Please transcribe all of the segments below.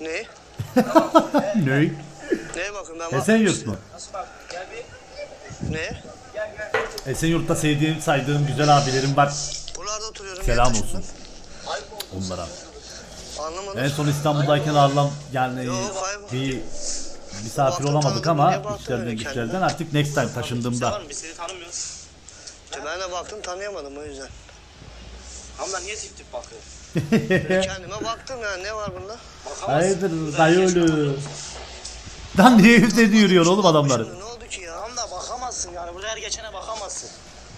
Ne? ne? Neye bakın ben Esenyurt mu? Ne? Esenyurt'ta sevdiğim, saydığım güzel abilerim var. Buralarda oturuyorum. Selam olsun. Onlara. Anlamadım. En son İstanbul'dayken ağırlam yani Yok, bir misafir olamadık tanıdım, ama baktın güçlerden öyle güçlerden artık next time taşındığımda. Biz seni tanımıyoruz. İşte ben de baktım tanıyamadım o yüzden. Ama niye tip tip bakıyor? Kendime baktım yani ne var bunda? Bakamazsın. Hayırdır dayı ölü. Lan niye üzerine yürüyor oğlum adamları? Ne oldu ki ya? Da bakamazsın yani burada her geçene bakamazsın.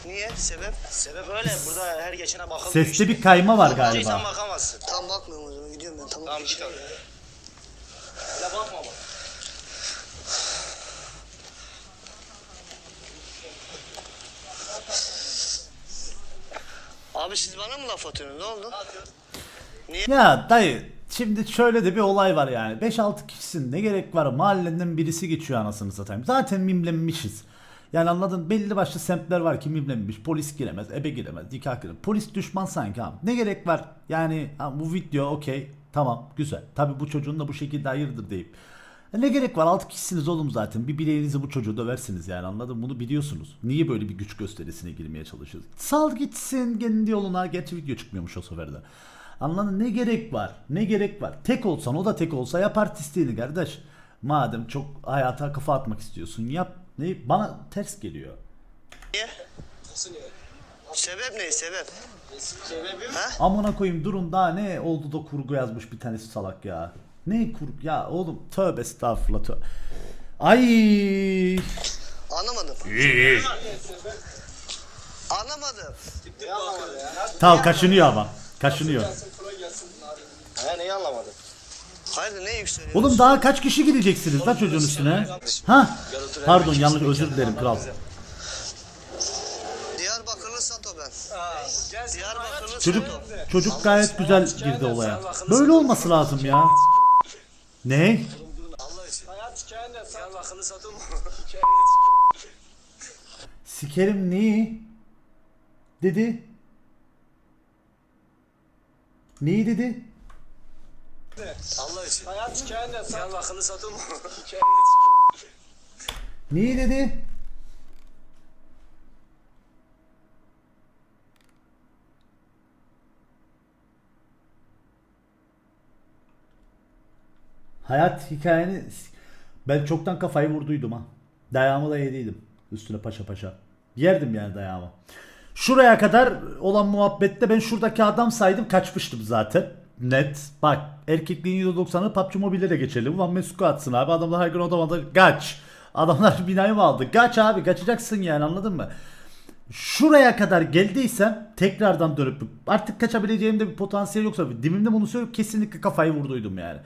Niye? Sebep? Sebep öyle burada her geçene bakılmıyor Seste işte. bir kayma var Bakacaksan galiba. bakamazsın. Tam bakmıyorum o zaman gidiyorum ben tamam. Tamam git. Öyle bakma bak. Abi siz bana mı laf atıyorsunuz? Ne oldu? Ya dayı şimdi şöyle de bir olay var yani. 5-6 kişisin ne gerek var mahallenden birisi geçiyor anasını satayım. Zaten mimlenmişiz. Yani anladın belli başlı semtler var ki mimlenmiş. Polis giremez, ebe giremez, nikah giremez. Polis düşman sanki abi. Ne gerek var? Yani ha, bu video okey tamam güzel. Tabi bu çocuğun da bu şekilde hayırdır deyip. Ne gerek var 6 kişisiniz oğlum zaten. Bir bileğinizi bu çocuğu döversiniz yani anladın mı? Bunu biliyorsunuz. Niye böyle bir güç gösterisine girmeye çalışıyoruz? Sal gitsin kendi yoluna. Gerçi video çıkmıyormuş o sefer de. Anladın ne gerek var? Ne gerek var? Tek olsan o da tek olsa yap artistliğini kardeş. Madem çok hayata kafa atmak istiyorsun yap. Ne bana ters geliyor. Niye? Sebep ne? Sebep? Sebebim? Ha? Amına koyayım durun daha ne oldu da kurgu yazmış bir tanesi salak ya. Ne kurgu ya oğlum tövbe estağfurullah tövbe. Ay Anlamadım. Anlamadım. Tamam kaşınıyor ama. Kaşınıyor. He neyi anlamadın? Hayırdır ne yükseliyorsun? Oğlum daha kaç kişi gideceksiniz lan çocuğun üstüne? Ha? Pardon yanlış özür dilerim kral. Diyarbakırlı Sato ben. Diyarbakırlı Çocuk Sato. çocuk gayet güzel girdi olaya. Böyle olması lazım ya. Ne? Hayat hikayende sen akıllı satın mı? Sikerim neyi? Dedi. Neyi dedi? Allah için. Hayat hikayende sen akıllı satın mı? Neyi dedi? Hayat hikayeni ben çoktan kafayı vurduydum ha. Dayağımı da yediydim. Üstüne paşa paşa. Yerdim yani dayağımı. Şuraya kadar olan muhabbette ben şuradaki adam saydım kaçmıştım zaten. Net. Bak erkekliğin %90'ı PUBG Mobile'e de geçelim. Man Squad atsın abi. Adamlar her gün odamada kaç. Adamlar binayı mı aldı? Kaç abi kaçacaksın yani anladın mı? Şuraya kadar geldiysem tekrardan dönüp artık kaçabileceğimde bir potansiyel yoksa dibimde bunu söyleyip kesinlikle kafayı vurduydum yani.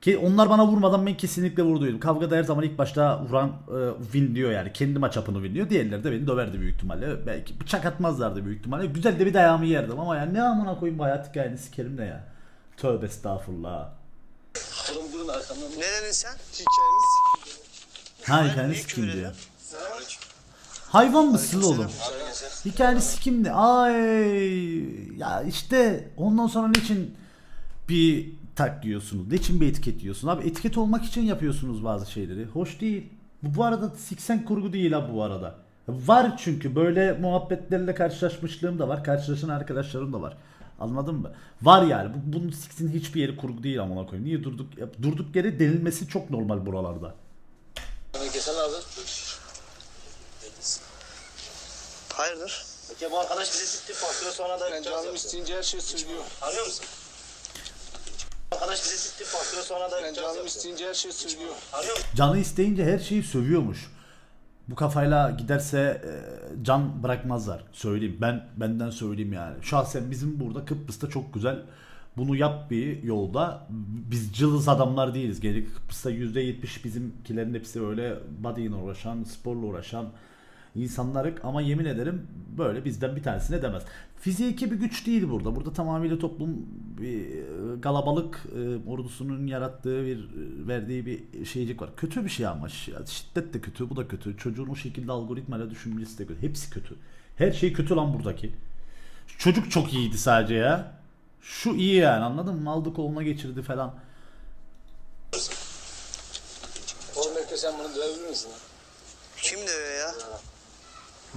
Ki onlar bana vurmadan ben kesinlikle vurduydum. Kavgada her zaman ilk başta vuran e, win diyor yani. Kendi maç çapını win diyor. Diğerleri de beni döverdi büyük ihtimalle. Belki bıçak atmazlardı büyük ihtimalle. Güzel de bir dayağımı yerdim ama yani ne amına koyayım bu hayat hikayeni sikerim ne ya. Tövbe estağfurullah. Oğlum durun arkamdan. Ne dedin sen? Ha hikayeni niye sikim küfür diyor. ediyorsun? Hayvan mısın oğlum? Hikayeni sikimdi. Ay ya işte ondan sonra niçin bir tak diyorsunuz? Niçin bir etiket diyorsun? Abi etiket olmak için yapıyorsunuz bazı şeyleri. Hoş değil. Bu, bu arada siksen kurgu değil ha bu arada. Var çünkü böyle muhabbetlerle karşılaşmışlığım da var. Karşılaşan arkadaşlarım da var. Anladın mı? Var yani. Bu, bunun siksin hiçbir yeri kurgu değil amına koyayım. Niye durduk ya- durduk yere denilmesi çok normal buralarda. Kesen abi. Hayırdır? Peki bu arkadaş bize tip bakıyor sonra da Ben canım isteyince her şey söylüyor. Arıyor musun? Arkadaş bize tip bakıyor sonra da Ben canım isteyince her şey musun? Canı isteyince her şeyi sövüyormuş. Bu kafayla giderse e, can bırakmazlar. Söyleyeyim. Ben benden söyleyeyim yani. Şahsen bizim burada Kıbrıs'ta çok güzel bunu yap bir yolda. Biz cılız adamlar değiliz. Geri Kıbrıs'ta %70 bizimkilerin hepsi öyle body'yle uğraşan, sporla uğraşan insanlarık ama yemin ederim böyle bizden bir tanesine demez. Fiziki bir güç değil burada. Burada tamamıyla toplum bir e, galabalık e, ordusunun yarattığı bir e, verdiği bir şeycik var. Kötü bir şey ama şi- şiddet de kötü, bu da kötü. Çocuğun o şekilde algoritmayla düşünmesi de kötü. Hepsi kötü. Her şey kötü lan buradaki. Çocuk çok iyiydi sadece ya. Şu iyi yani anladın mı? Aldı koluna geçirdi falan. sen bunu dövebilir misin?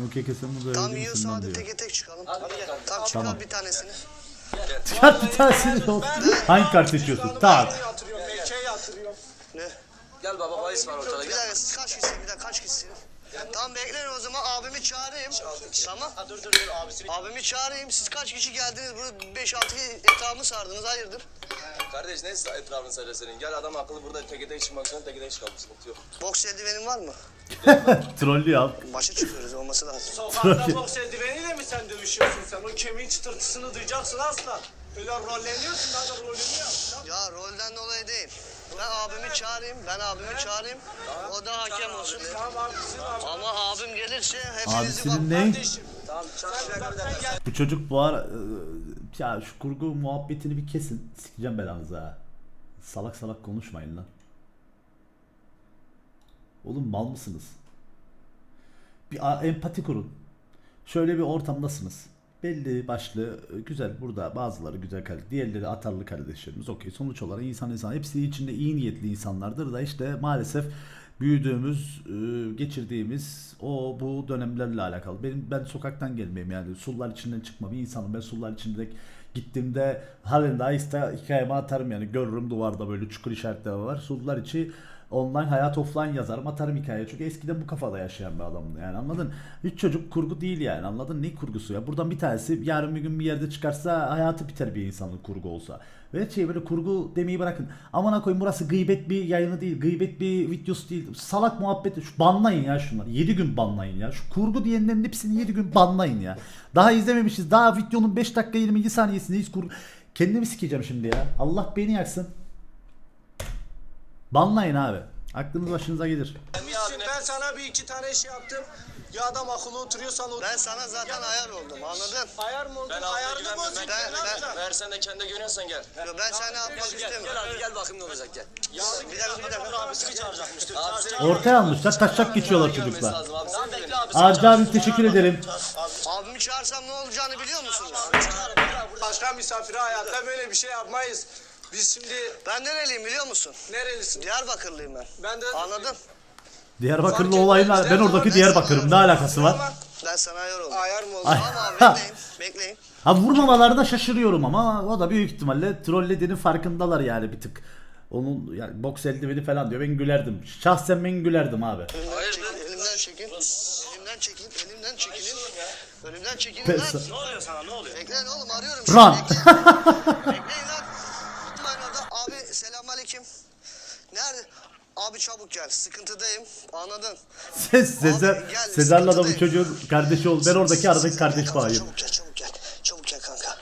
Okey kesin bu Tam da öyle hadi diyor. teke tek çıkalım. Hadi gel. Tam çıkar Tamam. bir tanesini. Çıkart bir tanesini de olsun. Hangi kart seçiyorsun? Tak. Ne? Gel baba bahis var ortada Bir gel. dakika siz kaç kişisiniz? Bir dakika kaç kişisiniz? Tamam bekleyin o zaman abimi çağırayım. Tamam. dur dur dur abisini. Abimi çağırayım. Siz kaç kişi geldiniz? Burada 5-6 etrafımı sardınız. Hayırdır? Kardeş neyse etrafını söyle senin. Gel adam akıllı burada teke tek çıkmak için teke tek çıkalım sıkıntı yok. Boks eldivenin var mı? Trollü ya. Başa çıkıyoruz olması lazım. Sokakta boks eldiveniyle mi sen dövüşüyorsun sen? O kemiğin çıtırtısını duyacaksın aslan. Öyle rolleniyorsun daha da rolünü yap. Ya rolden dolayı değil. Ben abimi çağırayım. Ben abimi çağırayım. O da hakem olsun. Ama abim gelirse hepinizi bak. Abisinin ne? Kadar gel. Bu çocuk bu ara e, ya şu kurgu muhabbetini bir kesin. Sikeceğim belanızı ha. Salak salak konuşmayın lan. Oğlum mal mısınız? Bir empati kurun. Şöyle bir ortamdasınız. Belli başlı e, güzel burada bazıları güzel kardeş, diğerleri atarlı kardeşlerimiz. Okey sonuç olarak insan insan hepsi içinde iyi niyetli insanlardır da işte maalesef büyüdüğümüz, e, geçirdiğimiz o bu dönemlerle alakalı. Benim ben sokaktan gelmeyeyim yani sullar içinden çıkma bir insanım. Ben sullar içinde gittiğimde halen daha iste hikayeme atarım yani görürüm duvarda böyle çukur işaretleri var. Sullar içi online hayat offline yazarım atarım hikaye. Çünkü eskiden bu kafada yaşayan bir adamdı yani anladın? Hiç çocuk kurgu değil yani anladın? Ne kurgusu ya? Buradan bir tanesi yarın bir gün bir yerde çıkarsa hayatı biter bir insanın kurgu olsa. Ve şey böyle kurgu demeyi bırakın. Amına koyayım burası gıybet bir yayını değil. Gıybet bir videosu değil. Salak muhabbeti. Şu banlayın ya şunları. 7 gün banlayın ya. Şu kurgu diyenlerin hepsini 7 gün banlayın ya. Daha izlememişiz. Daha videonun 5 dakika 22 saniyesindeyiz kurgu. Kendimi sikeceğim şimdi ya. Allah beni yaksın. Banlayın abi. Aklınız başınıza gelir. Ben sana bir iki tane şey yaptım. Ya adam akıllı oturuyorsan otur. Ben sana zaten ayar oldum anladın? Ayar mı oldun? Ben Ayarını bozacak. güvenmiyorum. Ben- ben- yapacaksın? Versen de kendi görüyorsan gel. Yo, ben seni atmak Gel, gel istemiyorum. hadi gel bakayım ne olacak gel. Bir dakika bir dakika. Abisini çağıracakmıştır. Abisini Ortaya almışlar. Taşak geçiyorlar çocuklar. abi. Sen abi. Arca abi teşekkür ederim. Abimi çağırsam ne olacağını biliyor musunuz? Başka misafire hayatta böyle bir şey yapmayız. Biz şimdi Ben nereliyim biliyor musun? nerelisin? Diyarbakırlıyım ben. Ben de Anladın? Diyarbakırlı olayla ben oradaki Diyarbakır'ım ne alakası var? Ben sana ayar oldum. ayar mı oldun? Ay. Tamam abi bekleyin. Bekleyin. Ha vurmamalarına şaşırıyorum ama o da büyük ihtimalle trollediğinin farkındalar yani bir tık. Onun yani boks eldiveni falan diyor ben gülerdim. Şahsen ben gülerdim abi. Elimden Hayırdır? çekin. Elimden çekin. Elimden çekin. Elimden çekinin. Önümden çekinin Ben lan. sa- Ne oluyor sana ne oluyor? Bekleyin oğlum arıyorum. Run. Bekleyin. Bekleyin selamünaleyküm. Nerede? Abi çabuk gel. Sıkıntıdayım. Anladın? Sen Sezer, gel, Sezer'le da bu sıkıntı çocuğun kardeşi ol. Ben oradaki aradaki kardeş Tamam, bağıyım. Çabuk gel çabuk gel. Çabuk gel kanka.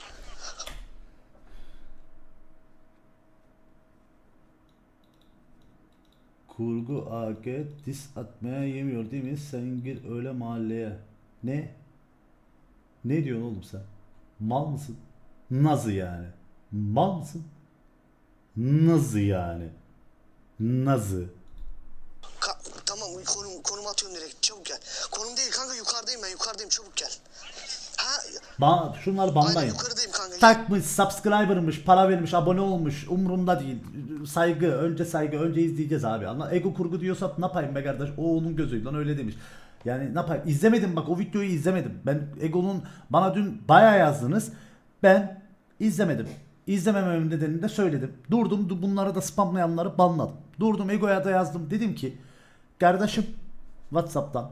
Kurgu AG dis atmaya yemiyor değil mi? Sen gir öyle mahalleye. Ne? Ne diyorsun oğlum sen? Mal mısın? Nazı yani. Mal mısın? Nazı yani. Nazı. Ka- tamam konum, konum atıyorum direkt. Çabuk gel. Konum değil kanka yukarıdayım ben yukarıdayım çabuk gel. Ha Ba şunları aynen banlayın. yukarıdayım kanka. Takmış, subscriber'mış, para vermiş, abone olmuş. Umurumda değil. Saygı, önce saygı, önce izleyeceğiz abi. Ama ego kurgu diyorsa ne yapayım be kardeş? O onun gözüyle öyle demiş. Yani ne yapayım? İzlemedim bak o videoyu izlemedim. Ben Ego'nun bana dün bayağı yazdınız. Ben izlemedim. İzlemememin nedenini de söyledim. Durdum du- bunları da spamlayanları banladım. Durdum Ego'ya da yazdım. Dedim ki kardeşim Whatsapp'tan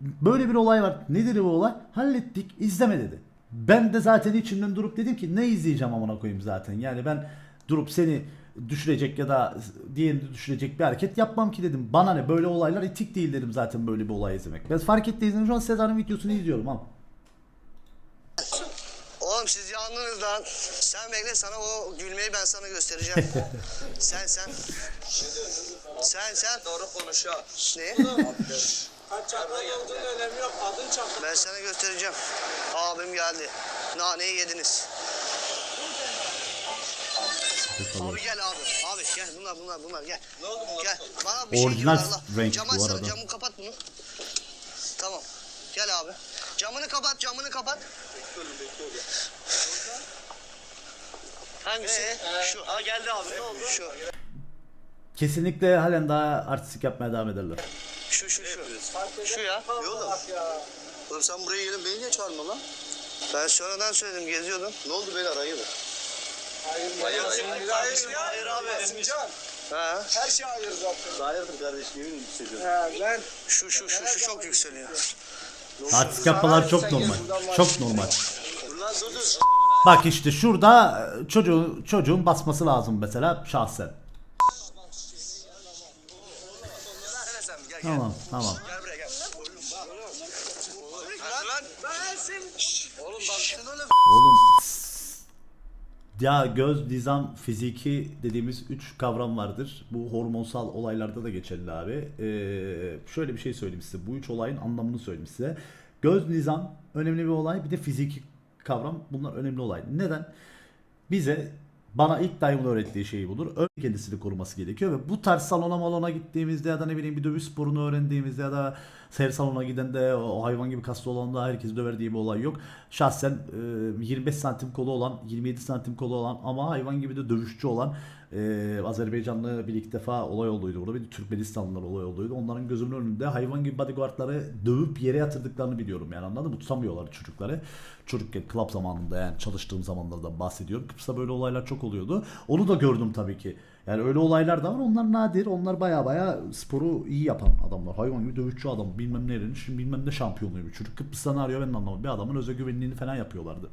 Böyle bir olay var. Nedir bu olay? Hallettik. izleme dedi. Ben de zaten içimden durup dedim ki ne izleyeceğim amına koyayım zaten. Yani ben durup seni düşürecek ya da diğerini düşürecek bir hareket yapmam ki dedim. Bana ne böyle olaylar etik değil dedim zaten böyle bir olay izlemek. Ben fark ettiyseniz şu an Sezar'ın videosunu izliyorum ama. Oğlum siz yandınız lan. Sen bekle sana o gülmeyi ben sana göstereceğim. sen sen. Sen sen. Doğru konuş ya. Ne? Kaç çakal olduğunun önemi yok. Adın çakal. Ben sana göstereceğim. Abim geldi. Naneyi yediniz. Abi gel abi. Abi gel bunlar bunlar bunlar gel. Ne oldu bunlar? Gel. Bana bir şey Orijinal la. renk Camı bu açsana, arada. Camı kapat bunu. Tamam. Gel abi. Camını kapat camını kapat. Hangisi? Şu. Ha geldi abi ne oldu? Şu. kesinlikle halen daha artistik yapmaya devam ederler. Şu şu şu. Şu ya. Oğlum. Oğlum sen buraya gelin beni niye çağırma lan? Ben sonradan söyledim geziyordum. Ne oldu beyler hayırdır? Hayır, hayır, hayır, hayır, hayır abi. Sincan. Ha. Her şey hayır zaten. Hayırdır kardeşim yemin hissediyorum. Ha, ben Şu şu şu şu çok yükseliyor. Artistik yapmalar çok normal. Çok normal. Bak işte şurada e, çocuğun çocuğun basması lazım mesela şahsen. Tamam tamam. Oğlum bak şunu öyle Oğlum s- ya göz, nizam, fiziki dediğimiz üç kavram vardır. Bu hormonsal olaylarda da geçerli abi. Ee, şöyle bir şey söyleyeyim size. Bu üç olayın anlamını söyleyeyim size. Göz, nizam önemli bir olay. Bir de fiziki kavram. Bunlar önemli olay. Neden? Bize bana ilk dayımın öğrettiği şey budur. Önce kendisini koruması gerekiyor ve bu tarz salona malona gittiğimizde ya da ne bileyim bir dövüş sporunu öğrendiğimizde ya da seyir salonuna giden de o hayvan gibi kaslı olan da herkes döver diye bir olay yok. Şahsen e, 25 santim kolu olan, 27 santim kolu olan ama hayvan gibi de dövüşçü olan e, Azerbaycanlı bir iki defa olay olduydu burada. Bir Türkmenistanlılar olay olduydu. Onların gözümün önünde hayvan gibi bodyguardları dövüp yere yatırdıklarını biliyorum yani anladın mı? Tutamıyorlar çocukları. Çocukken club zamanında yani çalıştığım zamanlardan bahsediyorum. Kıbrıs'ta böyle olaylar çok oluyordu. Onu da gördüm tabii ki. Yani öyle olaylar da var. Onlar nadir. Onlar baya baya sporu iyi yapan adamlar. Hayvan gibi dövüşçü adam. Bilmem nerenin. Şimdi bilmem ne şampiyonluğu. Çocuk Kıbrıs'tan arıyor ben anlamadım. Bir adamın özgüvenliğini falan yapıyorlardı.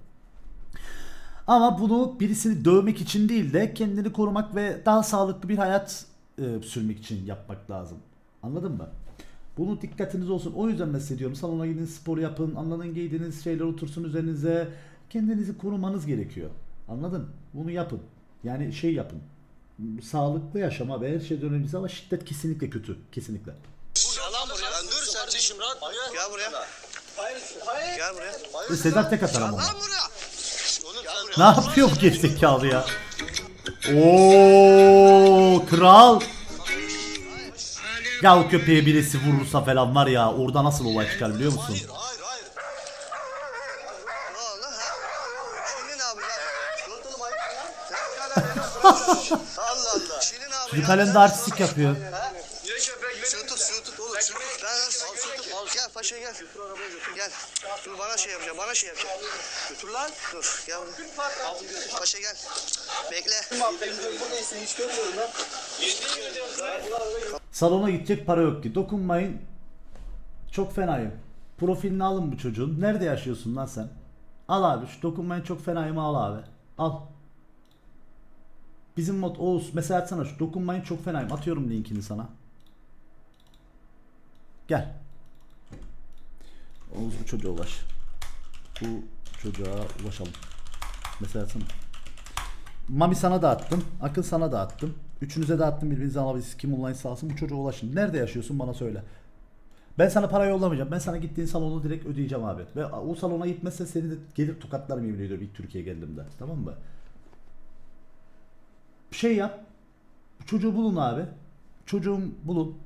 Ama bunu birisini dövmek için değil de kendini korumak ve daha sağlıklı bir hayat e, sürmek için yapmak lazım. Anladın mı? Bunu dikkatiniz olsun. O yüzden bahsediyorum. Salona gidin, spor yapın, anladın giydiğiniz şeyler otursun üzerinize. Kendinizi korumanız gerekiyor. Anladın? Bunu yapın. Yani şey yapın. Sağlıklı yaşama ve her şeyden önemlisi ama şiddet kesinlikle kötü. Kesinlikle. Yalan buraya. Lan dur kardeşim rahat. Gel buraya. hayır, hayır. Gel buraya. Sedat tek atar ama. Lan buraya. Oğlum Gel sen Ne yapıyor bu gerizekalı ya? Oo kral. Ya o köpeğe birisi vurursa falan var ya orada nasıl olay çıkar biliyor musun? Hayır hayır. Ne oldu ha? Şimdi ne yapacağız? Yorutalım ayıp ya. Allah Allah. Şimdi ne yapacağız? Çocuk halen de artistik yapıyor. Niye köpek Şunu tut, şunu tut oğlum. Şunu tut. Ben al şunu tut. Al, gel paşa gel. Gel. Dur bana şey yapacağım. Bana şey yapacağım. Götür lan. Dur gel. Paşa gel. Bekle. Salona gidecek para yok ki. Dokunmayın. Çok fenayım. Profilini alın bu çocuğun. Nerede yaşıyorsun lan sen? Al abi şu dokunmayın çok fenayım al abi. Al. Bizim mod Oğuz mesela atsana şu dokunmayın çok fenayım. Atıyorum linkini sana. Gel. Oğuz bu çocuğa ulaş. Bu çocuğa ulaşalım. Mesela atsana. Mami sana da attım. Akın sana da attım. Üçünüze de attım birbirinize alabilirsiniz. Kim online sağlasın bu çocuğa ulaşın. Nerede yaşıyorsun bana söyle. Ben sana para yollamayacağım. Ben sana gittiğin salonu direkt ödeyeceğim abi. Ve o salona gitmezse seni de gelir tokatlarım yemin ediyorum ilk Türkiye'ye geldiğimde. Tamam mı? Şey yap. Çocuğu bulun abi. Çocuğum bulun.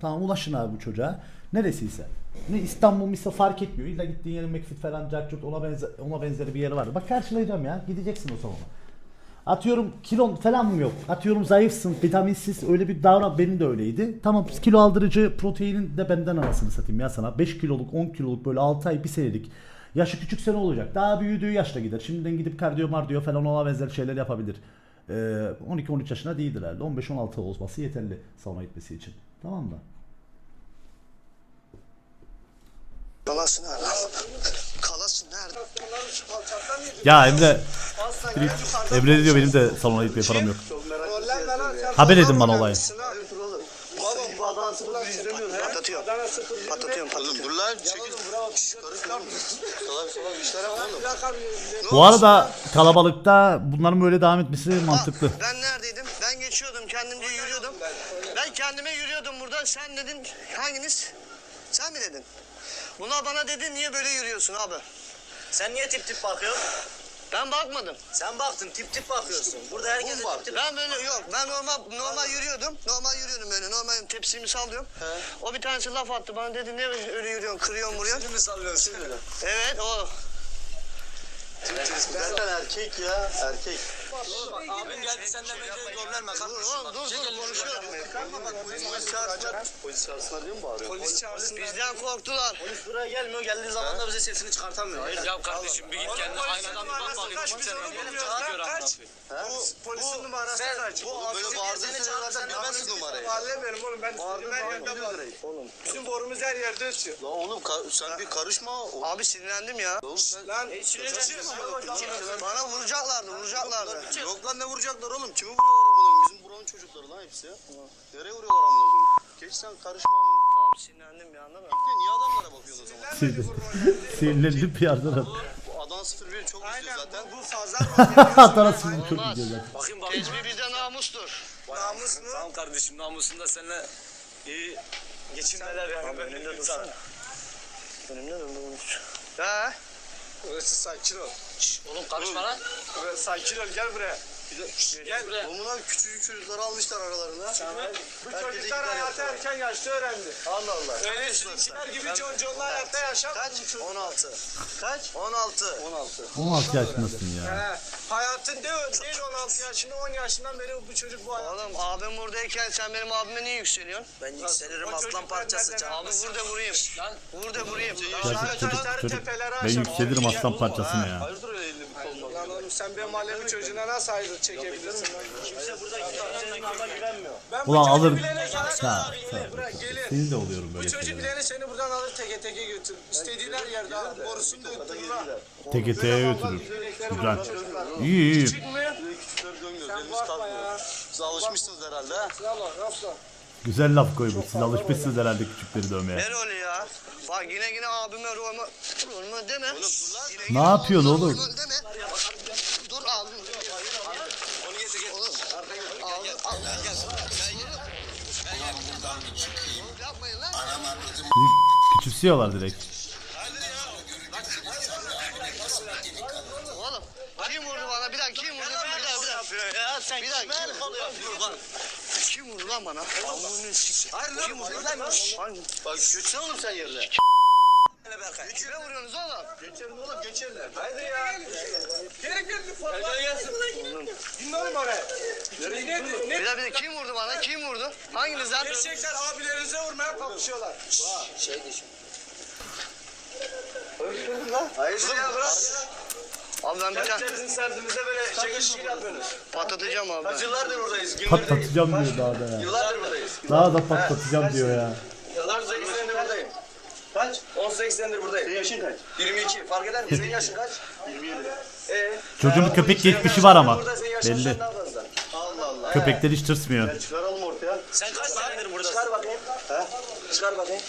Tamam ulaşın abi bu çocuğa. Neresiyse. Ne İstanbul mı ise fark etmiyor. İlla gittiğin yerin McFit falan, Carcut ona benzer, ona benzeri bir yeri var. Bak karşılayacağım ya. Gideceksin o salona. Atıyorum kilon falan mı yok? Atıyorum zayıfsın, vitaminsiz öyle bir davran benim de öyleydi. Tamam kilo aldırıcı proteinin de benden anasını satayım ya sana. 5 kiloluk 10 kiloluk böyle 6 ay bir senelik. Yaşı küçük sene olacak. Daha büyüdüğü yaşta gider. Şimdiden gidip kardiyo mardiyo falan ona benzer şeyler yapabilir. Ee, 12-13 yaşına değildir herhalde. 15-16 olması yeterli salona gitmesi için. Tamam mı? Kalasın nerede? Kalasın nerede? Ya Emre. Emre diyor benim de salona gitmeye param yok. Sen. Haber edin bana olayı. Bu. Patlatıyorum. Patlatıyorum patlatıyorum. çekil. Arada kalabalıkta bunların böyle devam etmesi mantıklı. Ha, Ben neredeydim? Ben geçiyordum kendimce yürüyordum. Ben kendime yürüyordum burada. Sen dedin hanginiz? Sen mi dedin? Buna bana dedin niye böyle yürüyorsun abi? Sen niye tip tip bakıyorsun? Ben bakmadım. Sen baktın tip tip bakıyorsun. Burada herkes de tip tip. Ben böyle yok. Ben normal normal yürüyordum. Normal yürüyordum böyle. Normal tepsimi sallıyorum. O bir tanesi laf attı bana dedi ne öyle yürüyorsun kırıyorsun buraya. Şimdi mi sallıyorsun? Evet o. Zaten erkek ya erkek. Abim geldi senden önce zorlanma Dur dur dur konuşuyorum. Polis çağırsınlar. Polis çağırsınlar diye mi bağırıyor? Polis çağırsın. Bizden korktular. Polis buraya gelmiyor. Geldiği zaman da bize sesini çıkartamıyor. Hayır. Ya kardeşim bir git kendine aynadan bir bak bakayım. Kaç biz onu lan kaç. Bu polisin numarası kaç. Bu böyle bağırdığın zaten bilmezsin numarayı. Mahallemiyorum oğlum ben istediğim her yerde bağırıyorum. Bizim borumuz her yerde ötüyor. Oğlum sen bir karışma. Abi sinirlendim ya. Lan Bana vuracaklardı, vuracaklardı. Yok lan ne vuracaklar oğlum? Kimi vuruyorlar amına? Bizim buranın çocukları lan hepsi ya. Nereye vuruyorlar amına koyayım? Geç sen karışma amına. Tamam sinirlendim ya anladın mı? Niye adamlara bakıyorsun o zaman? Sinirlendim bir yerden. Bu Adana 01 çok Aynen zaten. bu, fazla Atana sinir çok gidiyor zaten. Bakayım bak. Tecmi bizde namustur. namus mu? Tamam kardeşim namusunda seninle iyi geçinmeler yani. Önünde dursana. Önümde durmuş. He? Burası sakin ol. Oğlum karışma lan. Burası sakin ol gel buraya. Gel buraya. Bunlar küçücük çocukları almışlar aralarına. Bu çocuklar hayatı erken yaşta öğrendi. Allah Allah. Öyle sizinkiler gibi conconlu hayatta yaşam. Kaç? 16. Kaç? 16. 16. 16 yaşındasın ya. He. Hayatın değil, değil 16 yaşında 10 yaşından beri bu çocuk bu hayat. Oğlum abim buradayken sen benim abime niye yükseliyorsun? Ben yükselirim aslan parçası canım. Abi vur da vurayım. Lan. Vur da vurayım. Gerçek çocuk, çocuk. Ben yükselirim aslan parçasına ya. Hayırdır öyle elini bir koluna? Lan oğlum sen benim mahallemin çocuğuna nasıl ayrılık çekebilirsin? Kimse burada kimsenin adına güvenmiyor. Ben bu Ulan alır. Ha. Senin de oluyorum Bu böyle çocuk şeyler. bilene seni buradan alır teke teke götür. İstediğin her yerde al. Borusunu da öttürür ha. Teke teke götürür. Güzel. İyi iyi. Küçükleri dönmüyoruz. Sen bakma ya. Siz alışmışsınız herhalde ha. Yalan yapma. Güzel laf koymuş. Siz alışmışsınız herhalde küçükleri dövmeye. Ne rolü ya? Bak yine yine abime rolü rolü deme. Yine Ne yine yapıyorsun abime oğlum? rolü Deme. Dur ağzını. Onu getir getir. Yapmayın lan. Küçümsüyorlar direkt. Oğlum. Kim vurdu bana? Bir dakika kim vurdu? Bir dakika bir dakika. Ya sen Bir dakika. yapıyorsun lan? Kim vurdu lan bana? Amını sikeyim. Hayır lan vurdu hayır lan? lan. Hangi? Bak götürsene oğlum sen yerine. Kime vuruyorsunuz oğlum? Geçelim oğlum geçelim. Haydi ya. Geri gel bir falan. Dinle oğlum oraya. Ne, ne, Bir dakika. Kim vurdu bana? Kim vurdu? Hanginiz lan? Gerçekler abilerinize vurmaya kalkışıyorlar. Hayırdır ya bırak. Abi ben bir tane Sizin serdimize böyle şaka şiir yapıyorsunuz. patlatacağım abi. ben. Yıllardır buradayız. Patlatacağım diyor daha da ya. Yıllardır buradayız. Daha da patlatacağım diyor ya. Yıllardır 8 senedir buradayım. Kaç? 18 senedir buradayım. Senin yaşın kaç? 22. Fark eder mi? Senin yaşın kaç? 27. Ee, Çocuğun bir köpek geçmişi var ama. burada senin yaşın Belli. daha fazla. Allah Allah. Köpekler hiç tırsmıyor. Çıkaralım ortaya. Sen kaç senedir buradasın? Çıkar bakayım. He? Çıkar bakayım.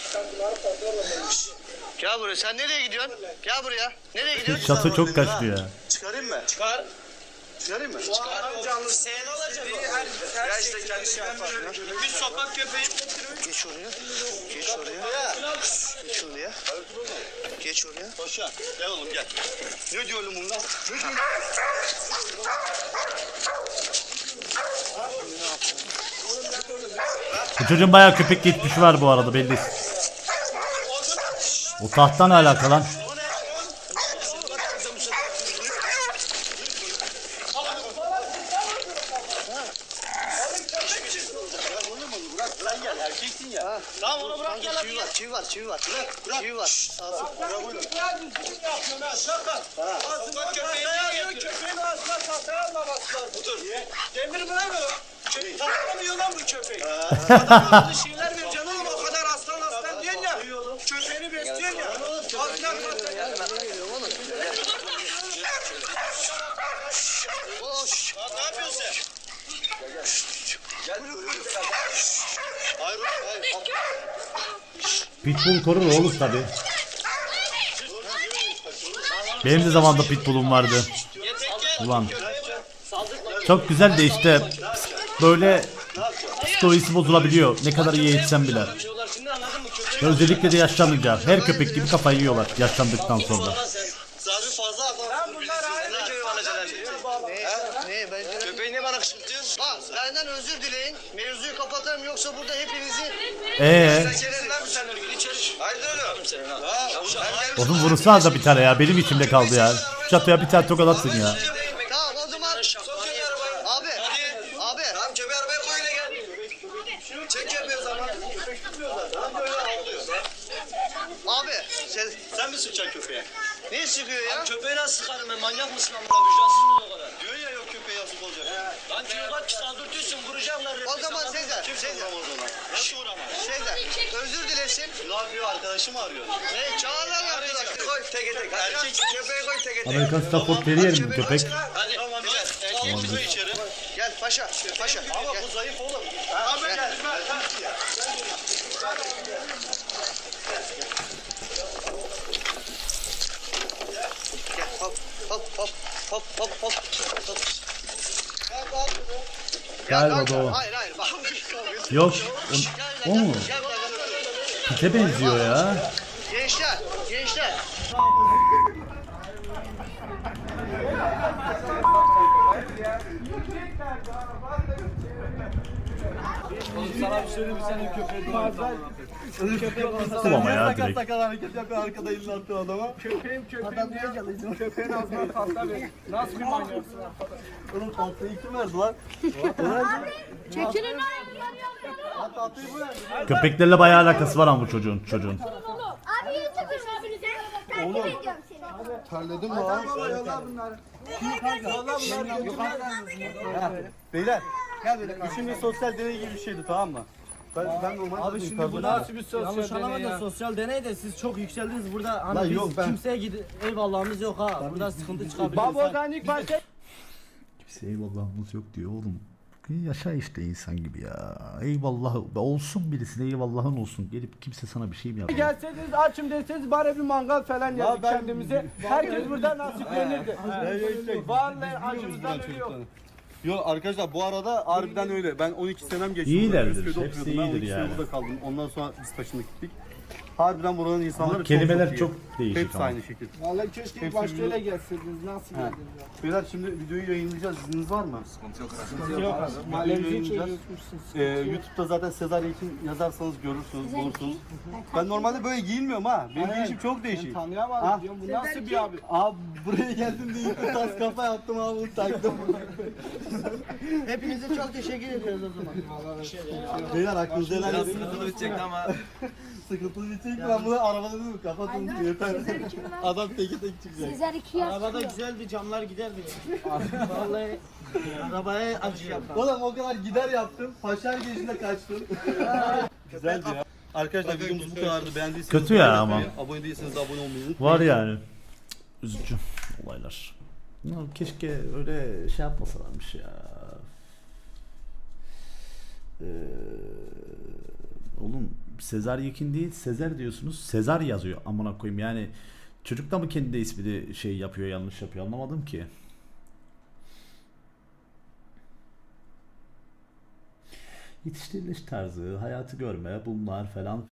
Gel buraya. Sen nereye gidiyorsun? Gel buraya. Nereye gidiyorsun? Çatı çok kaçtı ya. Çıkarayım mı? Çıkar. Çıkarayım mı? Çıkar canlı. Senin olacak o. her, her Ya işte kendi şey yapar. Bir sokak köpeği. Geç oraya. Geç oraya. Geç oraya. Geç oraya. Paşa gel oğlum gel. Ne diyor oğlum bunlar? Ne diyor? Bu çocuğun bayağı köpek geçmişi var bu arada belli. O tahttan alakalı lan. Tamam onu bırak gel Çivi var, çivi var, çivi var. Çivi var. Sokak köpeği diyor köpeğin ağzına tahtaya almaması lazım. Dur. Demir bırak Köpek taklamıyor lan bu köpek. Adam yolda şeyler vereceksin oğlum o kadar aslan aslan diyorsun ya. Köpeğini besliyorsun ya. Altına tahtaya. Boş. Ne yapıyorsun sen? Gel. Hayır hayır. Pitbull korur oğlum tabi. Benim de zamanında pitbull'um vardı. Ulan. Çok güzel de işte böyle psikolojisi bozulabiliyor. Ne kadar iyi eğitsem bile. Ve özellikle de yaşlanınca. Her köpek gibi kafayı yiyorlar yaşlandıktan sonra. Fazla adam. Aynı. Ne bana kışkırtıyorsun? Bak benden özür dileyin. Mevzuyu kapatalım yoksa burada hepinizi Eee? Oğlum. Vurursana da bir tane ya. Benim içimde kaldı ya. Şu Çatıya bir tane tokat atsın ya. Tamam o zaman Tamam köpeği arabaya koy öyle gel. Çek köpeği o zaman. Köpek tutmuyor zaten. Hem böyle avlıyor. Abi sen Sen mi sıkacaksın köpeğe? ne sıkıyor ya? Köpeği nasıl sıkarım ben? Manyak mısın amına? Vicdansız mı o kadar? Diyor ya yok köpeğe yazık olacak. Lan kilo kaç ki saldırtıyorsun vuracağım lan. O zaman Sezer, Kimse Sezer, vuramaz ona. Nasıl vuramaz? Sezer özür dilesin. Ne yapıyor arkadaşımı arıyor. Ne çağırlar arkadaş. Koy teke tek. Erkek köpeği koy tek. Amerikan Stafford Terrier mi bu köpek? Hadi tamam gel. Erkek çıkıyor içeri. Gel paşa, paşa. Ama Gel. bu zayıf oğlum. Abi gel. Gel hop hop hop hop hop hop kanka, da o. Hayır hayır bak. Yok. Gel, O, o gel, mu? Gel. Pite benziyor ya. Sana bir söyleyeyim senin köpeğin Kum ama ya direkt. Sakal hareket yapıyor arkada elini atıyor adama. Köpeğim köpeğim diye köpeğin ağzına tahta ver. Nasıl bir manyaksın? Oğlum tahtayı kim verdi lan? Çekilin lan. Köpeklerle bayağı alakası var ama bu çocuğun çocuğun. Abi YouTube'un sesini takip ediyorum seni. Terledim lan. Beyler. Bu şimdi sosyal deney gibi bir şeydi tamam mı? Ben, ben normal Abi şimdi bu Nasıl bir sosyal Yanlış deney anlamadın ya? sosyal deney de siz çok yükseldiniz burada hani Lan biz yok, ben- kimseye gidip eyvallahımız yok ha burada sıkıntı çıkabilir. Babadan ilk başta Kimse eyvallahımız yok diyor oğlum. Yaşa işte insan gibi ya. Eyvallah olsun birisine eyvallahın olsun. Gelip kimse sana bir şey mi yapmıyor? Gelseniz açım deseniz bari bir mangal falan yaptık ben- kendimize. Herkes burada nasiplenirdi. Vallahi acımızdan ölüyor. Yok arkadaşlar bu arada harbiden öyle. Ben 12 senem geçti. İyilerdir, Üsküdar'da hepsi oturuyordum. Ben iyidir 12 sene yani. burada kaldım. Ondan sonra biz taşına gittik. Harbiden buranın insanları Ama kelimeler iyi. Değişik Hepsi ama. aynı şekil. Vallahi keşke Hepsi öyle gelseydiniz. Nasıl Ha. geldiniz ya? Beyler şimdi videoyu yayınlayacağız. İzniniz var mı? Yok abi. Mahallemizi yayınlayacağız. çözmüşsün. Ee, YouTube'da zaten Sezar Yekin yazarsanız görürsünüz, bulursunuz. Ben normalde böyle giyinmiyorum ha. Benim giyişim çok Ben değişik. tanıyamadım Ha? diyorum. Bu nasıl bir abi? Abi buraya geldim diye ilk tas kafa yaptım abi bunu taktım. Hepinize çok teşekkür ediyoruz o zaman. Beyler aklınıza helal edin. Sıkıntı bitecekti ama. Sıkıntılı bitecek mi? Ben bunu arabada dedim kapatın yeter. Adam teki tek çıkacak. Sezer iki yaş Arabada çıkıyor. güzeldi camlar giderdi. Vallahi arabaya acıyacağım. Oğlum o kadar gider yaptım. Paşar geçinde kaçtım. Güzeldi ya. Arkadaşlar videomuz bu kadardı. Beğendiyseniz Kötü ya beğenmeyi, ama. Abone değilseniz de abone olmayı unutmayın. Var yani. Üzücü olaylar. Ya keşke öyle şey yapmasalarmış ya. Ee, oğlum Sezar Yekin değil Sezer diyorsunuz. Sezar yazıyor amına koyayım yani. Çocuk da mı kendi ismini şey yapıyor yanlış yapıyor anlamadım ki. Yetiştiriliş tarzı, hayatı görme, bunlar falan